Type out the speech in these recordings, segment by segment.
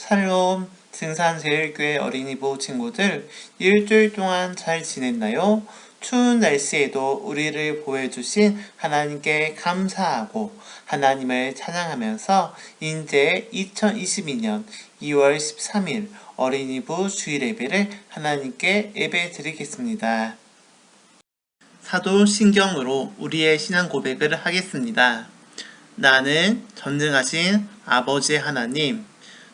샬롬 등산제일교회 어린이부 친구들 일주일 동안 잘 지냈나요? 추운 날씨에도 우리를 보호해주신 하나님께 감사하고 하나님을 찬양하면서 이제 2022년 2월 13일 어린이부 주일 예배를 하나님께 예배 드리겠습니다. 사도 신경으로 우리의 신앙 고백을 하겠습니다. 나는 전능하신 아버지 하나님,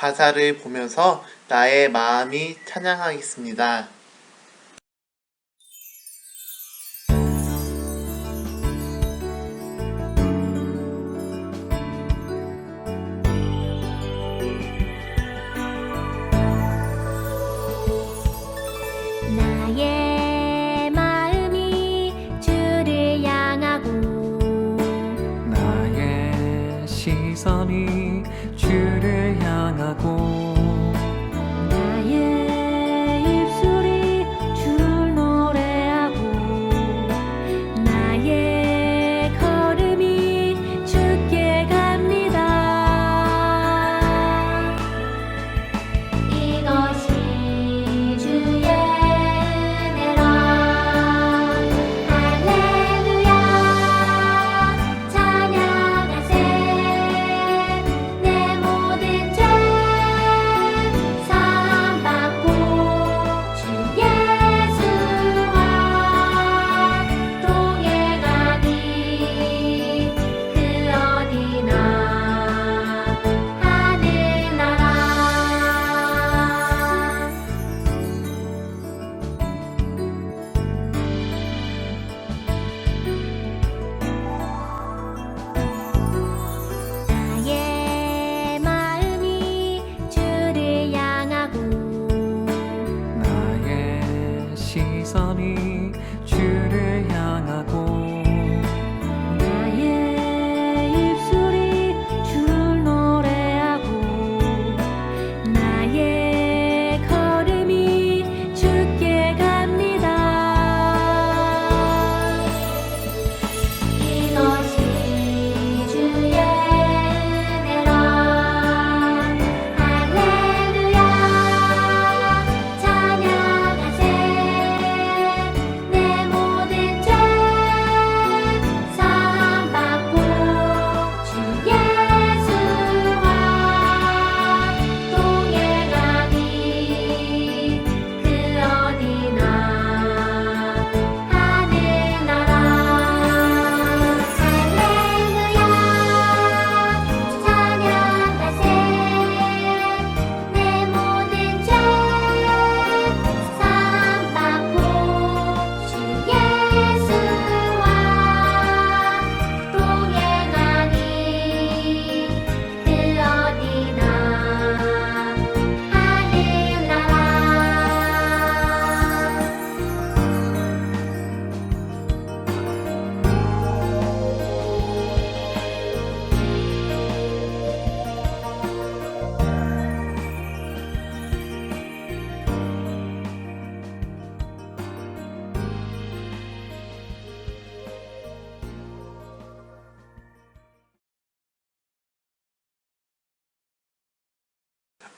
가사를 보면서 나의 마음이 찬양하겠습니다. 시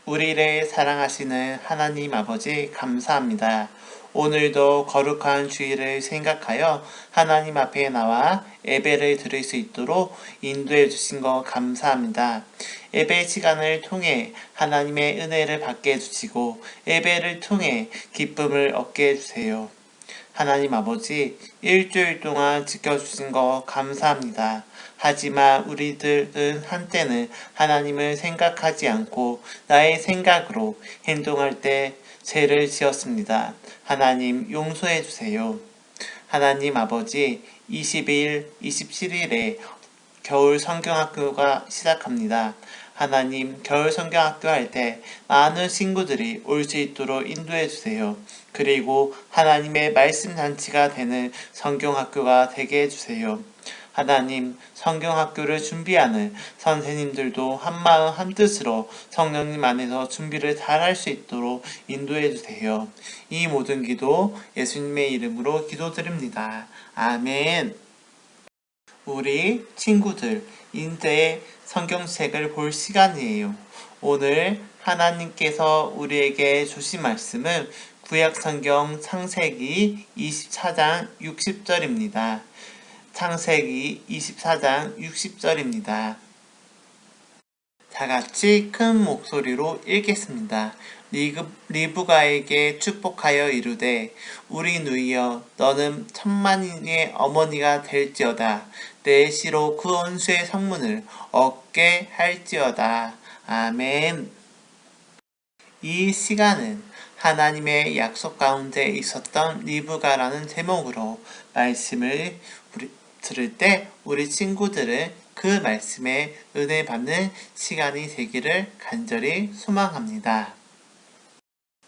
우리를 사랑하시는 하나님 아버지 감사합니다. 오늘도 거룩한 주일을 생각하여 하나님 앞에 나와 예배를 드릴 수 있도록 인도해 주신 것 감사합니다. 예배 시간을 통해 하나님의 은혜를 받게 해주시고 예배를 통해 기쁨을 얻게 해주세요. 하나님 아버지, 일주일 동안 지켜주신 거 감사합니다. 하지만 우리들은 한때는 하나님을 생각하지 않고 나의 생각으로 행동할 때 죄를 지었습니다. 하나님 용서해 주세요. 하나님 아버지, 22일, 27일에 겨울 성경학교가 시작합니다. 하나님, 겨울 성경학교 할 때 많은 친구들이 올 수 있도록 인도해 주세요. 그리고 하나님의 말씀 잔치가 되는 성경학교가 되게 해주세요. 하나님, 성경학교를 준비하는 선생님들도 한마음 한뜻으로 성령님 안에서 준비를 잘 할 수 있도록 인도해 주세요. 이 모든 기도 예수님의 이름으로 기도드립니다. 아멘. 우리 친구들, 인제 성경책을 볼 시간이에요. 오늘 하나님께서 우리에게 주신 말씀은 구약 성경 창세기 24장 60절입니다. 창세기 24장 60절입니다. 다 같이 큰 목소리로 읽겠습니다. 리브가에게 축복하여 이르되 우리 누이여 너는 천만인의 어머니가 될지어다. 내 시로 그 원수의 성문을 얻게 할지어다. 아멘. 이 시간은 하나님의 약속 가운데 있었던 리브가라는 제목으로 말씀을 들을 때 우리 친구들은 그 말씀에 은혜 받는 시간이 되기를 간절히 소망합니다.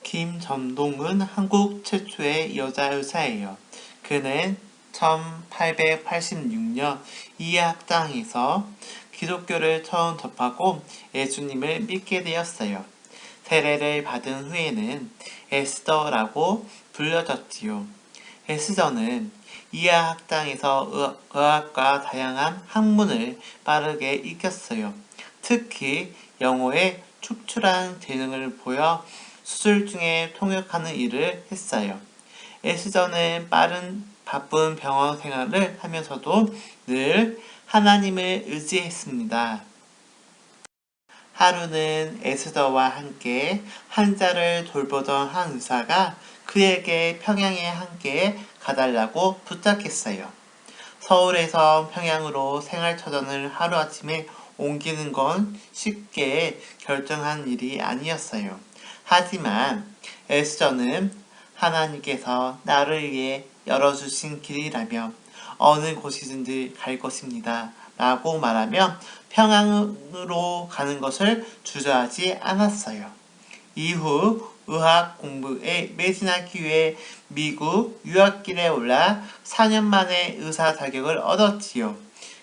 김전동은 한국 최초의 여자 의사예요. 그는 1886년 이해학당에서 기독교를 처음 접하고 예수님을 믿게 되었어요. 세례를 받은 후에는 에스더라고 불려졌지요. 에스더는 이하 학당에서 의- 의학과 다양한 학문을 빠르게 익혔어요. 특히 영어에 축출한 재능을 보여 수술 중에 통역하는 일을 했어요. 에스더는 빠른 바쁜 병원 생활을 하면서도 늘 하나님을 의지했습니다. 하루는 에스더와 함께 환자를 돌보던 한 의사가 그에게 평양에 함께 가달라고 부탁했어요. 서울에서 평양으로 생활처전을 하루아침에 옮기는 건 쉽게 결정한 일이 아니었어요. 하지만 에스더는 하나님께서 나를 위해 열어주신 길이라며 어느 곳이든지 갈 것입니다. 라고 말하며 평양으로 가는 것을 주저하지 않았어요. 이후 의학 공부에 매진하기 위해 미국 유학길에 올라 4년 만에 의사 자격을 얻었지요.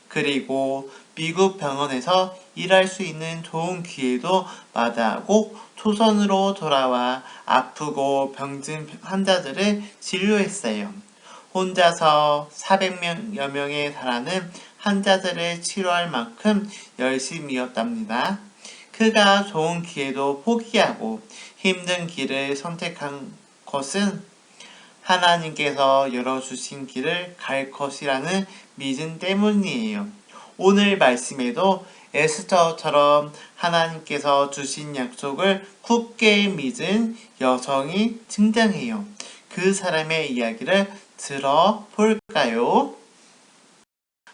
그리고 미국 병원에서 일할 수 있는 좋은 기회도 마다하고 조선으로 돌아와 아프고 병든 환자들을 진료했어요. 혼자서 400명여 명에 달하는 환자들을 치료할 만큼 열심이었답니다. 그가 좋은 기회도 포기하고 힘든 길을 선택한 것은 하나님께서 열어주신 길을 갈 것이라는 믿음 때문이에요. 오늘 말씀에도 에스터처럼 하나님께서 주신 약속을 굳게 믿은 여성이 등장해요. 그 사람의 이야기를 들어볼까요?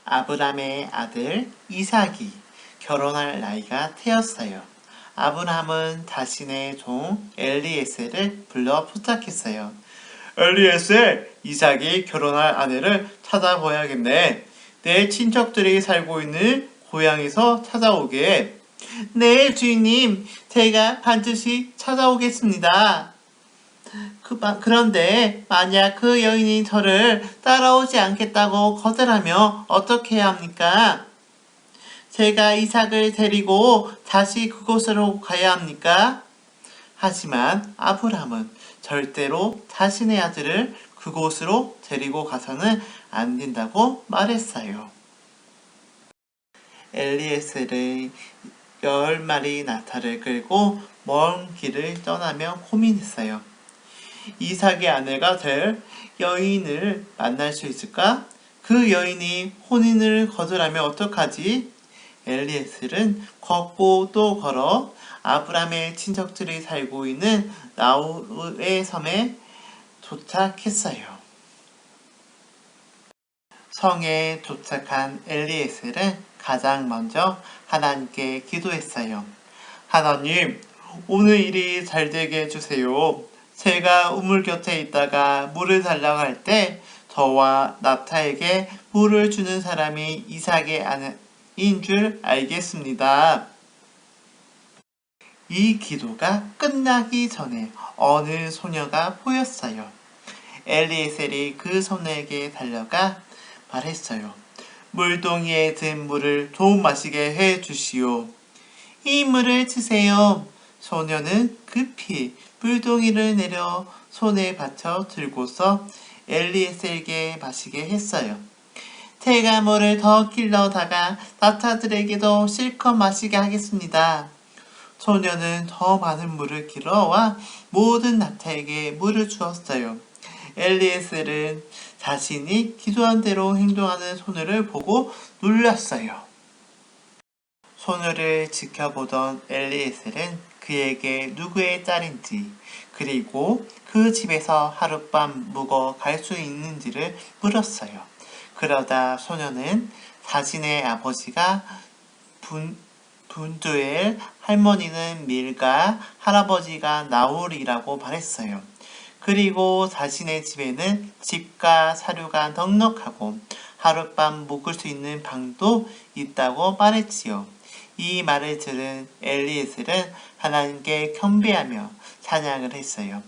아브람의 아들 이삭이 결혼할 나이가 되었어요. 아브람은 자신의 종 엘리에셀을 불러 부탁했어요. 엘리에셀, 이삭이 결혼할 아내를 찾아봐야겠네. 내 친척들이 살고 있는 고향에서 찾아오게. 네, 주인님. 제가 반드시 찾아오겠습니다. 그, 마- 그런데 만약 그 여인이 저를 따라오지 않겠다고 거절하면 어떻게 해야 합니까? 제가 이삭을 데리고 다시 그곳으로 가야 합니까? 하지만 아브람은 절대로 자신의 아들을 그곳으로 데리고 가서는 안 된다고 말했어요. 엘리에셀의 열 마리 나타를 끌고 먼 길을 떠나며 고민했어요. 이삭의 아내가 될 여인을 만날 수 있을까? 그 여인이 혼인을 거절하면 어떡하지? 엘리에셀은 걷고 또 걸어 아브람의 친척들이 살고 있는 나우의 섬에 도착했어요. 성에 도착한 엘리에셀은 가장 먼저 하나님께 기도했어요. 하나님, 오늘 일이 잘 되게 해주세요. 제가 우물 곁에 있다가 물을 달라고 할 때 저와 나타에게 물을 주는 사람이 이삭의 아내 인 줄 알겠습니다. 이 기도가 끝나기 전에 어느 소녀가 보였어요. 엘리에셀이 그 소녀에게 달려가 말했어요. 물동이에 든 물을 좀 마시게 해 주시오. 이 물을 드세요. 소녀는 급히 물동이를 내려 손에 받쳐 들고서 엘리에셀에게 마시게 했어요. 제가 물을 더 길러다가 나타들에게도 실컷 마시게 하겠습니다. 소녀는 더 많은 물을 길어와 모든 나타에게 물을 주었어요. 엘리에셀은 자신이 기도한 대로 행동하는 소녀를 보고 놀랐어요. 소녀를 지켜보던 엘리에셀은 그에게 누구의 딸인지 그리고 그 집에서 하룻밤 묵어 갈 수 있는지를 물었어요. 그러다 소녀는 자신의 아버지가 분, 분두엘, 할머니는 밀가, 할아버지가 나홀이라고 말했어요. 그리고 자신의 집에는 집과 사료가 넉넉하고 하룻밤 묵을 수 있는 방도 있다고 말했지요. 이 말을 들은 엘리에셀은 하나님께 경배하며 찬양을 했어요.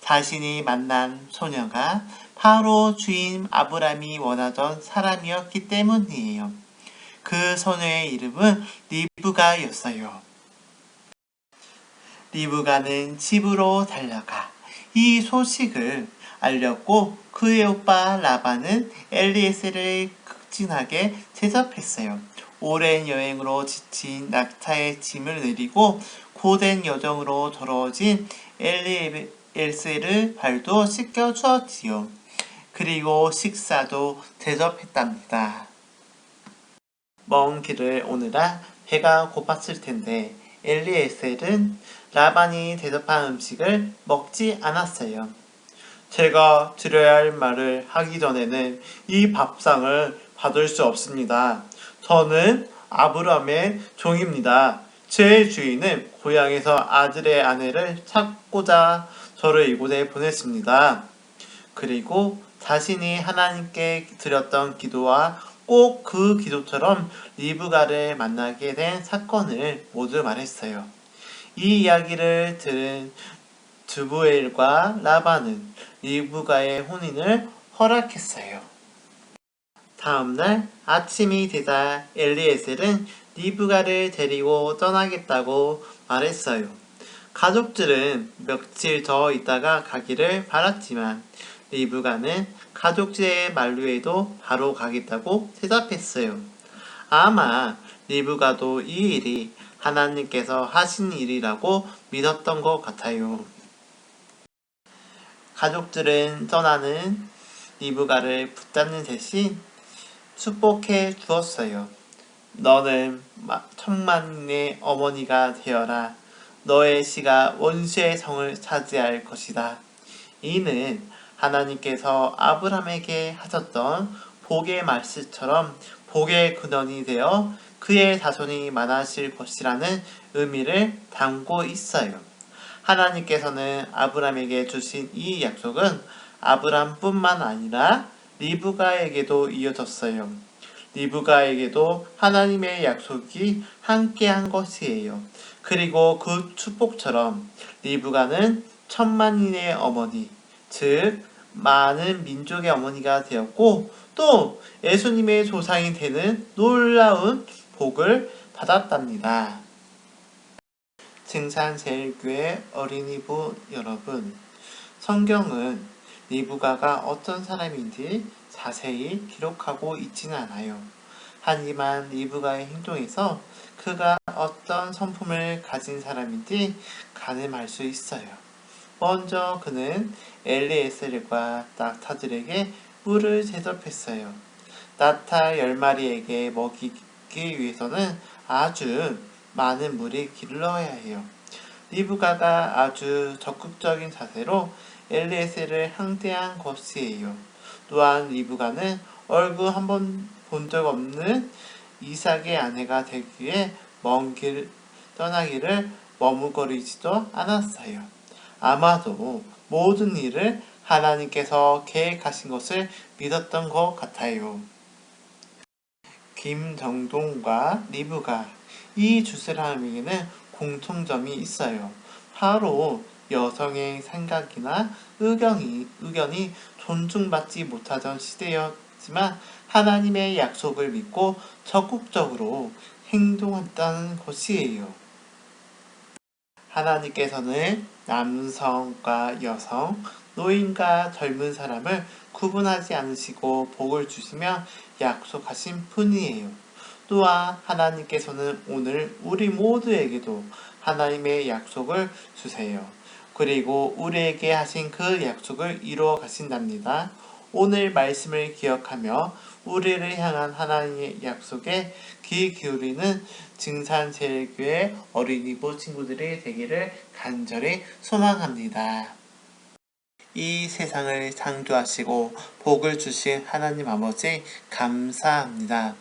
자신이 만난 소녀가 바로 주인 아브람이 원하던 사람이었기 때문이에요. 그 소녀의 이름은 리브가였어요. 리브가는 집으로 달려가 이 소식을 알렸고 그의 오빠 라반은 엘리에셀을 극진하게 제접했어요. 오랜 여행으로 지친 낙타의 짐을 내리고 고된 여정으로 돌아오진 엘리에셀을 발도 씻겨 주었지요. 그리고 식사도 대접했답니다. 먼 길을 오느라 배가 고팠을 텐데 엘리에셀은 라반이 대접한 음식을 먹지 않았어요. 제가 드려야 할 말을 하기 전에는 이 밥상을 받을 수 없습니다. 저는 아브람의 종입니다. 제 주인은 고향에서 아들의 아내를 찾고자 저를 이곳에 보냈습니다. 그리고 자신이 하나님께 드렸던 기도와 꼭 그 기도처럼 리브가를 만나게 된 사건을 모두 말했어요. 이 이야기를 들은 두부엘과 라반은 리브가의 혼인을 허락했어요. 다음날 아침이 되자 엘리에셀은 리브가를 데리고 떠나겠다고 말했어요. 가족들은 며칠 더 있다가 가기를 바랐지만 리브가는 가족들의 만류에도 바로 가겠다고 대답했어요. 아마 리브가도 이 일이 하나님께서 하신 일이라고 믿었던 것 같아요. 가족들은 떠나는 리브가를 붙잡는 대신 축복해 주었어요. 너는 천만의 어머니가 되어라. 너의 씨가 원수의 성을 차지할 것이다. 이는 하나님께서 아브람에게 하셨던 복의 말씀처럼 복의 근원이 되어 그의 자손이 많아질 것이라는 의미를 담고 있어요. 하나님께서는 아브람에게 주신 이 약속은 아브람뿐만 아니라 리브가에게도 이어졌어요. 리브가에게도 하나님의 약속이 함께한 것이에요. 그리고 그 축복처럼 리브가는 천만인의 어머니, 즉 많은 민족의 어머니가 되었고 또 예수님의 조상이 되는 놀라운 복을 받았답니다. 증산제일교회 어린이부 여러분, 성경은 리브가가 어떤 사람인지 자세히 기록하고 있지는 않아요. 하지만 리브가의 행동에서 그가 어떤 성품을 가진 사람인지 가늠할 수 있어요. 먼저 그는 엘리에셀과 낙타들에게 물을 대접했어요. 낙타 열 마리에게 먹이기 위해서는 아주 많은 물이 길러야 해요. 리브가가 아주 적극적인 자세로 엘리에셀을 항대한 것이에요. 또한 리브가는 얼굴 한 번 본 적 없는 이삭의 아내가 되기 위해 먼 길 떠나기를 머뭇거리지도 않았어요. 아마도 모든 일을 하나님께서 계획하신 것을 믿었던 것 같아요. 김정동과 리브가 이두 사람에게는 공통점이 있어요. 바로 여성의 생각이나 의견이, 의견이 존중받지 못하던 시대였지만 하나님의 약속을 믿고 적극적으로 행동했다는 것이에요. 하나님께서는 남성과 여성, 노인과 젊은 사람을 구분하지 않으시고 복을 주시며 약속하신 분이에요. 또한 하나님께서는 오늘 우리 모두에게도 하나님의 약속을 주세요. 그리고 우리에게 하신 그 약속을 이루어 가신답니다. 오늘 말씀을 기억하며 우리를 향한 하나님의 약속에 귀 기울이는 증산제일교회 어린이부 친구들이 되기를 간절히 소망합니다. 이 세상을 창조하시고 복을 주신 하나님 아버지 감사합니다.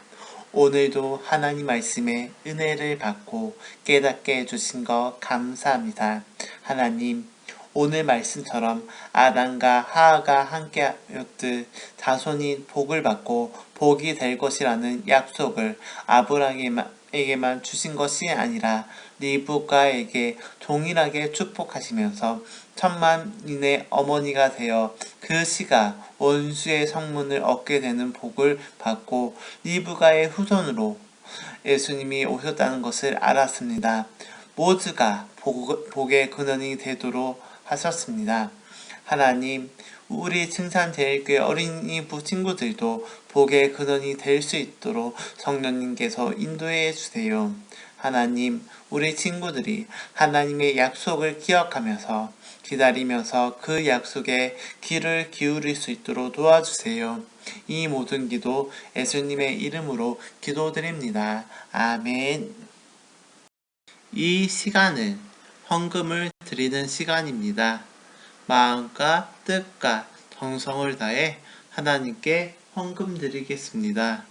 오늘도 하나님 말씀에 은혜를 받고 깨닫게 해주신 것 감사합니다. 하나님, 오늘 말씀처럼 아담과 하하가 함께하였듯 자손이 복을 받고 복이 될 것이라는 약속을 아브라함에게만 주신 것이 아니라 리브가에게 동일하게 축복하시면서 천만인의 어머니가 되어 그 시가 원수의 성문을 얻게 되는 복을 받고 리브가의 후손으로 예수님이 오셨다는 것을 알았습니다. 모두가 복, 복의 근원이 되도록 하셨습니다. 하나님, 우리 칭산제일교회 어린이 부 친구들도 복의 근원이 될 수 있도록 성령님께서 인도해 주세요. 하나님, 우리 친구들이 하나님의 약속을 기억하면서 기다리면서 그 약속에 귀를 기울일 수 있도록 도와주세요. 이 모든 기도 예수님의 이름으로 기도드립니다. 아멘. 이 시간은 헌금을 드리는 시간입니다. 마음과 뜻과 정성을 다해 하나님께 헌금 드리겠습니다.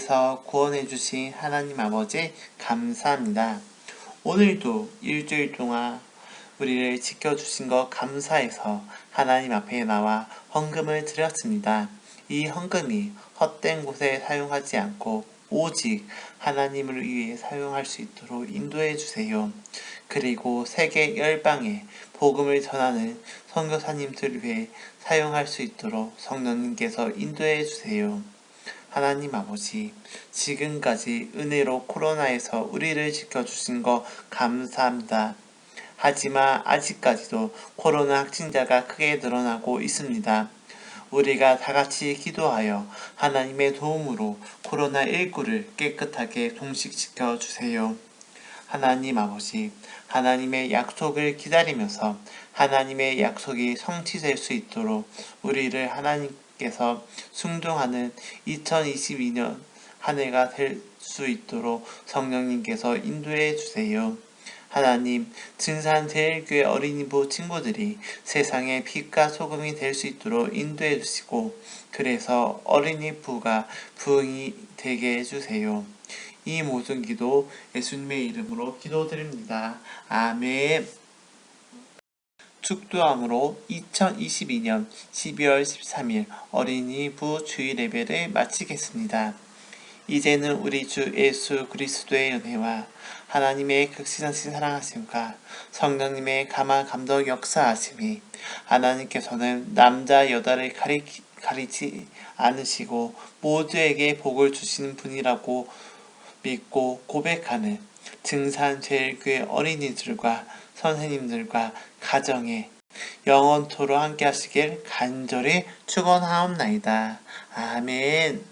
죄에서 구원해 주신 하나님 아버지 감사합니다. 오늘도 일주일 동안 우리를 지켜주신 것 감사해서 하나님 앞에 나와 헌금을 드렸습니다. 이 헌금이 헛된 곳에 사용하지 않고 오직 하나님을 위해 사용할 수 있도록 인도해 주세요. 그리고 세계 열방에 복음을 전하는 선교사님들을 위해 사용할 수 있도록 성령님께서 인도해 주세요. 하나님 아버지, 지금까지 은혜로 코로나에서 우리를 지켜주신 거 감사합니다. 하지만 아직까지도 코로나 확진자가 크게 늘어나고 있습니다. 우리가 다 같이 기도하여 하나님의 도움으로 코로나19를 깨끗하게 종식시켜 주세요. 하나님 아버지, 하나님의 약속을 기다리면서 하나님의 약속이 성취될 수 있도록 우리를 하나님 께서 순종하는 2022년 한 해가 될 수 있도록 성령님께서 인도해 주세요. 하나님, 증산제일교회 어린이부 친구들이 세상의 빛과 소금이 될 수 있도록 인도해 주시고, 그래서 어린이 부가 부흥이 되게 해주세요. 이 모든 기도 예수님의 이름으로 기도드립니다. 아멘. 축도함으로 2022년 12월 13일 어린이 부 주일 예배를 마치겠습니다. 이제는 우리 주 예수 그리스도의 은혜와 하나님의 극진하신 사랑하심과 성령님의 감화 감동 역사하심이 하나님께서는 남자 여자를 가리, 가리지 않으시고 모두에게 복을 주시는 분이라고 믿고 고백하는 증산 제일교회 어린이들과 선생님들과 가정에 영원토로 함께 하시길 간절히 축원하옵나이다. 아멘.